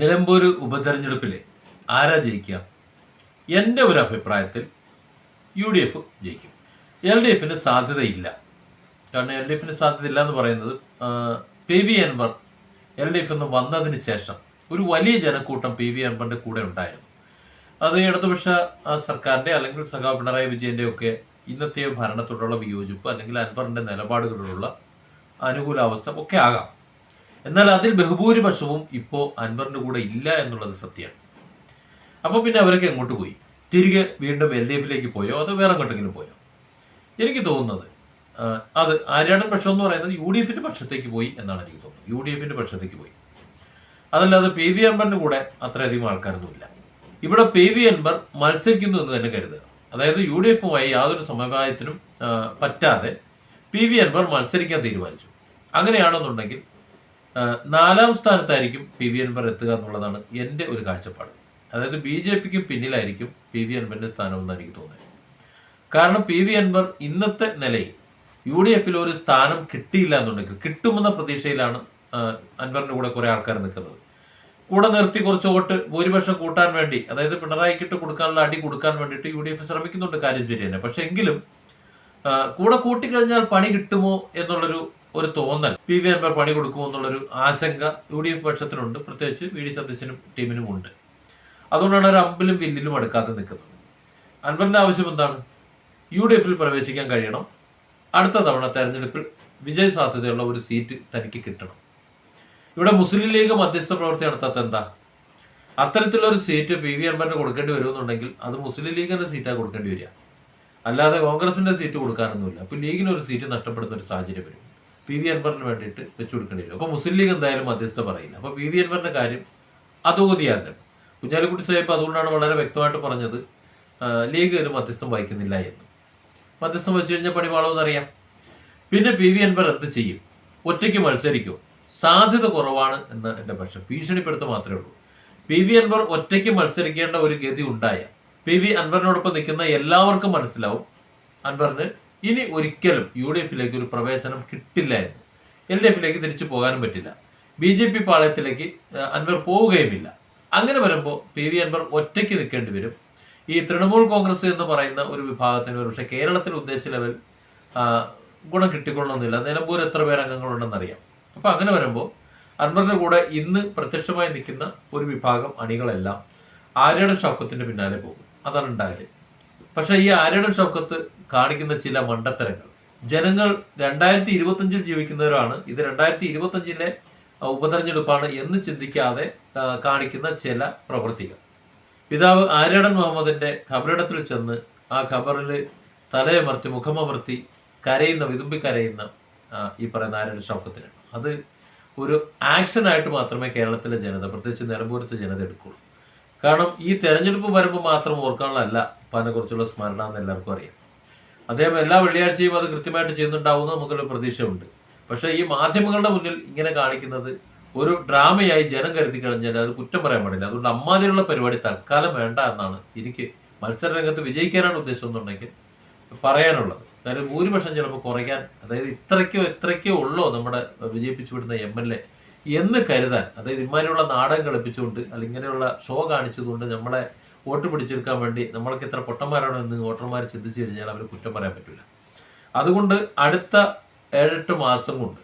നിലമ്പൂർ ഉപതെരഞ്ഞെടുപ്പിൽ ആരാ ജയിക്കുക? എന്റെ ഒരു അഭിപ്രായത്തിൽ യു ഡി എഫ് ജയിക്കും. എൽ ഡി എഫിന് സാധ്യതയില്ല. കാരണം എൽ ഡി എഫിന് സാധ്യതയില്ല എന്ന് പറയുന്നത് P V Anvar L D F നിന്ന് വന്നതിന് ശേഷം ഒരു വലിയ ജനക്കൂട്ടം പി വി അൻവറിന്റെ കൂടെ ഉണ്ടായിരുന്നു. അത് ഇടതുപക്ഷ സർക്കാരിന്റെ അല്ലെങ്കിൽ സഖാ പിണറായി വിജയന്റെ ഒക്കെ ഇന്നത്തെ ഭരണത്തോടുള്ള വിയോജിപ്പ് അല്ലെങ്കിൽ അൻവറിന്റെ നിലപാടുകളോടുള്ള അനുകൂലാവസ്ഥ ഒക്കെ ആകാം. എന്നാൽ അതിൽ ബഹുഭൂരിപക്ഷവും ഇപ്പോൾ അൻവറിന്റെ കൂടെ ഇല്ല എന്നുള്ളത് സത്യമാണ് അപ്പോൾ പിന്നെ അവരൊക്കെ എങ്ങോട്ട് പോയി? തിരികെ വീണ്ടും എൽ ഡി എഫിലേക്ക് പോയോ അതോ വേറെ എങ്ങോട്ടെങ്കിലും പോയോ? എനിക്ക് തോന്നുന്നത് അത് ആര്യാടൻ പക്ഷം എന്ന് പറയുന്നത് യു ഡി എഫിന്റെ പക്ഷത്തേക്ക് പോയി എന്നാണ് എനിക്ക് തോന്നുന്നത്. യു ഡി എഫിന്റെ പക്ഷത്തേക്ക് പോയി. അതല്ലാതെ പി വി അൻവറിന്റെ കൂടെ അത്രയധികം ആൾക്കാരൊന്നുമില്ല. ഇവിടെ പി വി അൻവർ മത്സരിക്കുന്നു എന്ന് തന്നെ കരുതുക. അതായത് യു ഡി എഫുമായി യാതൊരു സമവായത്തിനും പറ്റാതെ പി വി അൻവർ മത്സരിക്കാൻ തീരുമാനിച്ചു. അങ്ങനെയാണെന്നുണ്ടെങ്കിൽ നാലാം സ്ഥാനത്തായിരിക്കും പി വി അൻവർ എത്തുക എന്നുള്ളതാണ് എന്റെ ഒരു കാഴ്ചപ്പാട്. അതായത് ബി ജെ പിക്ക് പിന്നിലായിരിക്കും പി വി അൻവറിന്റെ സ്ഥാനമെന്ന് എനിക്ക് തോന്നുന്നത്. കാരണം പി വി അൻവർ ഇന്നത്തെ നിലയിൽ യു ഡി എഫിൽ ഒരു സ്ഥാനം കിട്ടിയില്ല എന്നുണ്ടെങ്കിൽ കിട്ടുമെന്ന പ്രതീക്ഷയിലാണ് അൻവറിന്റെ കൂടെ കുറേ ആൾക്കാർ നിൽക്കുന്നത്. കൂടെ നിർത്തി കുറച്ച് വോട്ട് ഭൂരിപക്ഷം കൂട്ടാൻ വേണ്ടി അതായത് പിണറായിക്കിട്ട് കൊടുക്കാനുള്ള അടി കൊടുക്കാൻ വേണ്ടിയിട്ട് യു ഡി എഫ് ശ്രമിക്കുന്നുണ്ട് കാര്യം ശരി തന്നെ പക്ഷെ എങ്കിലും കൂടെ കൂട്ടിക്കഴിഞ്ഞാൽ പണി കിട്ടുമോ എന്നുള്ളൊരു ഒരു തോന്നൽ. പി വി അൻവർ പണി കൊടുക്കുമോ എന്നുള്ളൊരു ആശങ്ക യു ഡി എഫ് പക്ഷത്തിനുണ്ട് പ്രത്യേകിച്ച് വി ഡി സതീശനും ടീമിനും ഉണ്ട്. അതുകൊണ്ടാണ് ഒരു അമ്പിലും വില്ലിലും അടുക്കാതെ നിൽക്കുന്നത്. അൻവറിന്റെ ആവശ്യം എന്താണ്? യു ഡി എഫിൽ പ്രവേശിക്കാൻ കഴിയണം. അടുത്ത തവണ തെരഞ്ഞെടുപ്പിൽ വിജയ സാധ്യതയുള്ള ഒരു സീറ്റ് തനിക്ക് കിട്ടണം. ഇവിടെ മുസ്ലിം ലീഗ് മധ്യസ്ഥ പ്രവൃത്തി നടത്താത്ത എന്താ? അത്തരത്തിലുള്ള ഒരു സീറ്റ് പി വി അൻവറിന് കൊടുക്കേണ്ടി വരുമെന്നുണ്ടെങ്കിൽ അത് മുസ്ലിം ലീഗിന്റെ സീറ്റാണ് കൊടുക്കേണ്ടി വരിക. അല്ലാതെ കോൺഗ്രസിന്റെ സീറ്റ് കൊടുക്കാനൊന്നുമില്ല. അപ്പോൾ ലീഗിന് ഒരു സീറ്റ് നഷ്ടപ്പെടുന്ന ഒരു സാഹചര്യം വരും. പി വി അൻവറിന് വേണ്ടിയിട്ട് വെച്ചു കൊടുക്കേണ്ടി വരും അപ്പോൾ മുസ്ലിം ലീഗ് എന്തായാലും മധ്യസ്ഥ പറയില്ല അപ്പോൾ പി വി അൻവറിന്റെ കാര്യം അധോഗതിയാകണം കുഞ്ഞാലിക്കുട്ടി സാഹിബ് അതുകൊണ്ടാണ് വളരെ വ്യക്തമായിട്ട് പറഞ്ഞത് ലീഗ് ഒരു മധ്യസ്ഥം വഹിക്കുന്നില്ല എന്ന്. മധ്യസ്ഥം വെച്ച് കഴിഞ്ഞാൽ പണിപാളമെന്ന് അറിയാം പിന്നെ പി വി അൻവർ എന്ത് ചെയ്യും? ഒറ്റയ്ക്ക് മത്സരിക്കും. സാധ്യത കുറവാണ് എന്ന് എന്റെ പക്ഷം. ഭീഷണിപ്പെടുത്ത മാത്രമേ ഉള്ളൂ. പി വി അൻവർ ഒറ്റയ്ക്ക് മത്സരിക്കേണ്ട ഒരു ഗതി ഉണ്ടായ പി വി അൻവറിനോടൊപ്പം നിൽക്കുന്ന എല്ലാവർക്കും മനസ്സിലാവും അൻവറിന് ഇനി ഒരിക്കലും യു ഡി എഫിലേക്ക് ഒരു പ്രവേശനം കിട്ടില്ല എന്ന്. എൽ ഡി എഫിലേക്ക് തിരിച്ചു പോകാനും പറ്റില്ല. ബി ജെ പി പാളയത്തിലേക്ക് അൻവർ പോവുകയുമില്ല. അങ്ങനെ വരുമ്പോൾ പി വി അൻവർ ഒറ്റയ്ക്ക് നിൽക്കേണ്ടി വരും. ഈ തൃണമൂൽ കോൺഗ്രസ് എന്ന് പറയുന്ന ഒരു വിഭാഗത്തിന് ഒരു പക്ഷേ കേരളത്തിൽ ഉദ്ദേശിച്ച ലെവൽ ഗുണം കിട്ടിക്കൊള്ളണമെന്നില്ല. നിലമ്പൂർ എത്ര പേർ അംഗങ്ങളുണ്ടെന്നറിയാം അപ്പോൾ അങ്ങനെ വരുമ്പോൾ അൻവറിന്റെ കൂടെ ഇന്ന് പ്രത്യക്ഷമായി നിൽക്കുന്ന ഒരു വിഭാഗം അണികളെല്ലാം ആര്യയുടെ ഷൗക്കത്തിന്റെ പിന്നാലെ പോകും. അതാണ് ഉണ്ടായത് പക്ഷേ ഈ ആര്യയുടെ ഷൗക്കത്ത് കാണിക്കുന്ന ചില മണ്ടത്തരങ്ങൾ. ജനങ്ങൾ രണ്ടായിരത്തി ഇരുപത്തഞ്ചിൽ ജീവിക്കുന്നവരാണ്. ഇത് രണ്ടായിരത്തി ഇരുപത്തഞ്ചിലെ ഉപതെരഞ്ഞെടുപ്പാണ് എന്ന് ചിന്തിക്കാതെ കാണിക്കുന്ന ചില പ്രവൃത്തികൾ. പിതാവ് ആര്യടൻ മുഹമ്മദിന്റെ ഖബറിടത്തിൽ ചെന്ന് ആ ഖബറിൽ തലയമർത്തി മുഖമമർത്തി കരയുന്ന വിതുമ്പി കരയുന്ന ഈ പറയുന്ന ആര്യടൻ ഷൗക്കത്തിനാണ് അത് ഒരു ആക്ഷനായിട്ട് മാത്രമേ കേരളത്തിലെ ജനത പ്രത്യേകിച്ച് നിലമ്പൂരത്തെ ജനത എടുക്കുള്ളൂ. കാരണം ഈ തെരഞ്ഞെടുപ്പ് വരുമ്പോൾ മാത്രം ഓർക്കാനുള്ളതല്ല ഉപ്പാനെക്കുറിച്ചുള്ള സ്മരണ എന്ന് എല്ലാവർക്കും അറിയാം. അദ്ദേഹം എല്ലാ വെള്ളിയാഴ്ചയും അത് കൃത്യമായിട്ട് ചെയ്യുന്നുണ്ടാവുമെന്ന് നമുക്കൊരു പ്രതീക്ഷയുണ്ട്. പക്ഷേ ഈ മാധ്യമങ്ങളുടെ മുന്നിൽ ഇങ്ങനെ കാണിക്കുന്നത് ഒരു ഡ്രാമയായി ജനം കരുതി കഴിഞ്ഞാൽ അത് കുറ്റം പറയാൻ പാടില്ല. അതുകൊണ്ട് അമ്മാതിരിയുള്ള പരിപാടി തൽക്കാലം വേണ്ട എന്നാണ് എനിക്ക് മത്സരരംഗത്ത് വിജയിക്കാനാണ് ഉദ്ദേശം എന്നുണ്ടെങ്കിൽ പറയാനുള്ളത്. കാര്യം ഭൂരിപക്ഷം ചിലപ്പോൾ കുറയ്ക്കാൻ അതായത് ഇത്രയ്ക്കോ ഇത്രയ്ക്കോ ഉള്ളോ നമ്മുടെ വിജയിപ്പിച്ചു വിടുന്ന എം എൽ എ എന്ന് കരുതാൻ അതായത് ഇമാതിരിയുള്ള നാടകം കളിപ്പിച്ചുകൊണ്ട് അല്ലെങ്കിൽ ഇങ്ങനെയുള്ള ഷോ കാണിച്ചതുകൊണ്ട് നമ്മളെ വോട്ട് പിടിച്ചെടുക്കാൻ വേണ്ടി നമ്മൾക്ക് എത്ര പൊട്ടന്മാരാണോ എന്ന് വോട്ടർമാർ ചിന്തിച്ചു കഴിഞ്ഞാൽ അവർ കുറ്റം പറയാൻ പറ്റില്ല അതുകൊണ്ട് അടുത്ത ഏഴെട്ട് മാസം കൊണ്ട്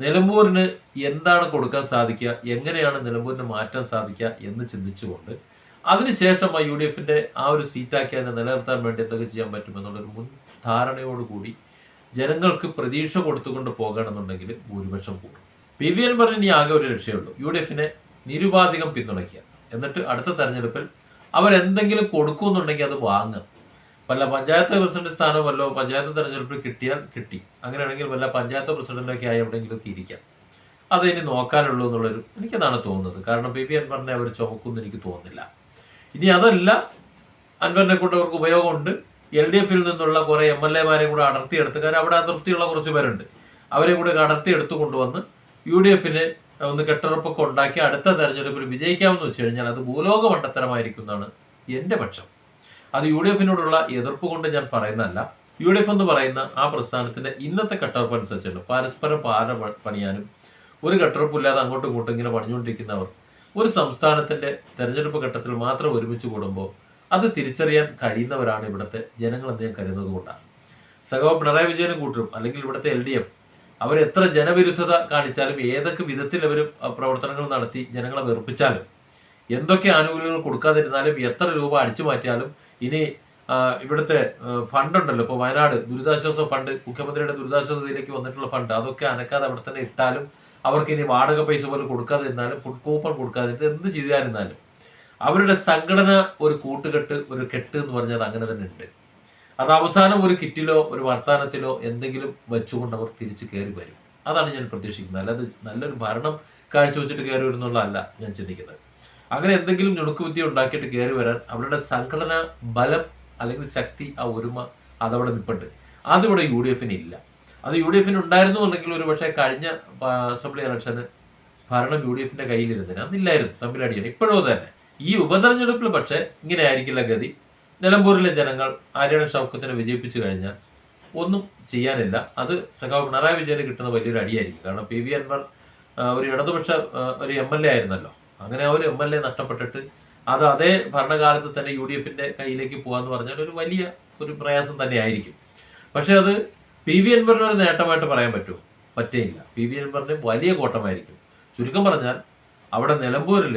നിലമ്പൂരിന് എന്താണ് കൊടുക്കാൻ സാധിക്കുക എങ്ങനെയാണ് നിലമ്പൂരിന് മാറ്റാൻ സാധിക്കുക എന്ന് ചിന്തിച്ചുകൊണ്ട് അതിനുശേഷം ആ യു ഡി എഫിന്റെ ആ ഒരു സീറ്റാക്കി അതിനെ നിലനിർത്താൻ വേണ്ടി എന്തൊക്കെ ചെയ്യാൻ പറ്റുമെന്നുള്ളൊരു മുൻ ധാരണയോടുകൂടി ജനങ്ങൾക്ക് പ്രതീക്ഷ കൊടുത്തുകൊണ്ട് പോകണമെന്നുണ്ടെങ്കിൽ ഭൂരിപക്ഷം കൂടും. പി വി പറഞ്ഞ ഇനി ആകെ ഒരു രക്ഷയുള്ളൂ. യു ഡി എഫിനെ നിരുപാധികം പിന്തുണയ്ക്കുക. എന്നിട്ട് അടുത്ത തെരഞ്ഞെടുപ്പിൽ അവരെന്തെങ്കിലും കൊടുക്കുമെന്നുണ്ടെങ്കിൽ അത് വാങ്ങുക. വല്ല പഞ്ചായത്ത് പ്രസിഡന്റ് സ്ഥാനം വല്ലോ പഞ്ചായത്ത് തെരഞ്ഞെടുപ്പിൽ കിട്ടിയാൽ കിട്ടി. അങ്ങനെയാണെങ്കിൽ വല്ല പഞ്ചായത്ത് പ്രസിഡന്റൊക്കെ ആയി എവിടെയെങ്കിലുമൊക്കെ ഇരിക്കാം. അത് ഇനി നോക്കാനുള്ളൂ എന്നുള്ളൊരു എനിക്കതാണ് തോന്നുന്നത്. കാരണം പി വി അൻവറിനെ അവർ ചുമക്കുമെന്ന് എനിക്ക് തോന്നുന്നില്ല. ഇനി അതല്ല അൻവറിനെ കൊണ്ട് അവർക്ക് ഉപയോഗമുണ്ട്. എൽ ഡി എഫിൽ നിന്നുള്ള കുറേ എം എൽ എമാരെ കൂടെ അടർത്തിയെടുത്ത് കാരണം അവിടെ അതൃപ്തിയുള്ള കുറച്ച് പേരുണ്ട്. അവരെ കൂടെ അടർത്തിയെടുത്ത് കൊണ്ടുവന്ന് യു ഡി എഫിന് ഒന്ന് കെട്ടുറപ്പൊക്കെ ഉണ്ടാക്കി അടുത്ത തെരഞ്ഞെടുപ്പിൽ വിജയിക്കാമെന്ന് വെച്ച് കഴിഞ്ഞാൽ അത് ഭൂലോക മണ്ടത്തരമായിരിക്കും എന്നാണ് എന്റെ പക്ഷം. അത് യു ഡി എഫിനോടുള്ള എതിർപ്പ് കൊണ്ട് ഞാൻ പറയുന്നതല്ല. യു ഡി എഫ് എന്ന് പറയുന്ന ആ പ്രസ്ഥാനത്തിന്റെ ഇന്നത്തെ കെട്ടുറപ്പ് അനുസരിച്ചുണ്ട് പരസ്പരം പാര പണിയാനും ഒരു കെട്ടുറപ്പില്ലാതെ അങ്ങോട്ടും ഇങ്ങോട്ടും ഇങ്ങനെ പണിഞ്ഞുകൊണ്ടിരിക്കുന്നവർ ഒരു സംസ്ഥാനത്തിന്റെ തെരഞ്ഞെടുപ്പ് ഘട്ടത്തിൽ മാത്രം ഒരുമിച്ച് കൂടുമ്പോൾ അത് തിരിച്ചറിയാൻ കഴിയുന്നവരാണ് ഇവിടുത്തെ ജനങ്ങൾ എന്ന് ഞാൻ കരുതുന്നത് കൊണ്ടാണ്. സഖാവ് പിണറായി വിജയനും കൂട്ടരും അല്ലെങ്കിൽ ഇവിടുത്തെ എൽ ഡി എഫ് അവർ എത്ര ജനവിരുദ്ധത കാണിച്ചാലും ഏതൊക്കെ വിധത്തിൽ അവർ പ്രവർത്തനങ്ങൾ നടത്തി ജനങ്ങളെ വെറുപ്പിച്ചാലും എന്തൊക്കെ ആനുകൂല്യങ്ങൾ കൊടുക്കാതിരുന്നാലും എത്ര രൂപ അടിച്ചു മാറ്റിയാലും ഇനി ഇവിടുത്തെ ഫണ്ടുണ്ടല്ലോ ഇപ്പോൾ വയനാട് ദുരിതാശ്വാസ ഫണ്ട് മുഖ്യമന്ത്രിയുടെ ദുരിതാശ്വാസ നിധിയിലേക്ക് വന്നിട്ടുള്ള ഫണ്ട് അതൊക്കെ അനക്കാതെ അവിടെ തന്നെ ഇട്ടാലും അവർക്ക് ഇനി വാടക പൈസ പോലും കൊടുക്കാതിരുന്നാലും ഫുഡ് കൂപ്പൺ കൊടുക്കാതിരുന്നാലും എന്ത് ചെയ്താലും അവരുടെ സംഘടന ഒരു കൂട്ടുകെട്ട് ഒരു കെട്ട് എന്ന് പറഞ്ഞത് അങ്ങനെ തന്നെ ഉണ്ട്. അത് അവസാനം ഒരു കിറ്റിലോ ഒരു വർത്തമാനത്തിലോ എന്തെങ്കിലും വെച്ചുകൊണ്ട് അവർ തിരിച്ച് കയറി വരും. അതാണ് ഞാൻ പ്രതീക്ഷിക്കുന്നത്. അല്ലാതെ നല്ലൊരു ഭരണം കാഴ്ചവെച്ചിട്ട് കയറി വരുന്നുള്ളതല്ല ഞാൻ ചിന്തിക്കുന്നത്. അങ്ങനെ എന്തെങ്കിലും ഞുണുക്കുവിദ്യ ഉണ്ടാക്കിയിട്ട് കയറി വരാൻ അവരുടെ സംഘടന ബലം അല്ലെങ്കിൽ ശക്തി ആ ഒരുമ അതവിടെ നിൽപ്പുണ്ട് അതിവിടെ യു ഡി എഫിന് ഇല്ല. അത് യു ഡി എഫിന് ഉണ്ടായിരുന്നു എന്നുണ്ടെങ്കിൽ ഒരു പക്ഷേ കഴിഞ്ഞ അസംബ്ലി ഇലക്ഷന് ഭരണം യു ഡി എഫിന്റെ കയ്യിലിരുന്നതിന് അന്നില്ലായിരുന്നു തമ്മിലടിയാണ്. ഇപ്പോഴും തന്നെ. ഈ ഉപതെരഞ്ഞെടുപ്പിൽ പക്ഷേ ഇങ്ങനെ ആയിരിക്കില്ല ഗതി. നിലമ്പൂരിലെ ജനങ്ങൾ ആര്യണ ഷൗക്കത്തിനെ വിജയിപ്പിച്ചു കഴിഞ്ഞാൽ ഒന്നും ചെയ്യാനില്ല. അത് സഖാവ് പിണറായി വിജയന് കിട്ടുന്ന വലിയൊരു അടിയായിരിക്കും. കാരണം പി വി അൻവർ ഒരു ഇടതുപക്ഷ ഒരു എം എൽ എ ആയിരുന്നല്ലോ. അങ്ങനെ ഒരു എം എൽ എ നഷ്ടപ്പെട്ടിട്ട് അത് അതേ ഭരണകാലത്ത് തന്നെ യു ഡി എഫിന്റെ കയ്യിലേക്ക് പോകാന്ന് പറഞ്ഞാൽ ഒരു വലിയ ഒരു പ്രയാസം തന്നെ ആയിരിക്കും. പക്ഷെ അത് പി വി അൻവറിന് ഒരു നേട്ടമായിട്ട് പറയാൻ പറ്റുമോ? പറ്റേയില്ല പി വി അൻവറിന് വലിയ കോട്ടമായിരിക്കും. ചുരുക്കം പറഞ്ഞാൽ അവിടെ നിലമ്പൂരിൽ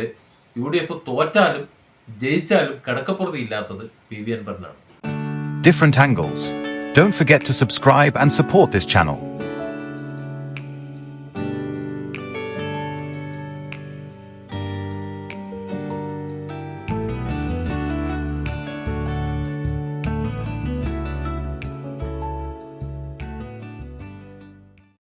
യു ഡി എഫ് തോറ്റാലും ജയിച്ചാലും കിടക്കപ്പുറത്ത് ഇല്ലാത്തത് പി വി അൻവറിനാണ് different angles. Don't forget to subscribe and support this channel.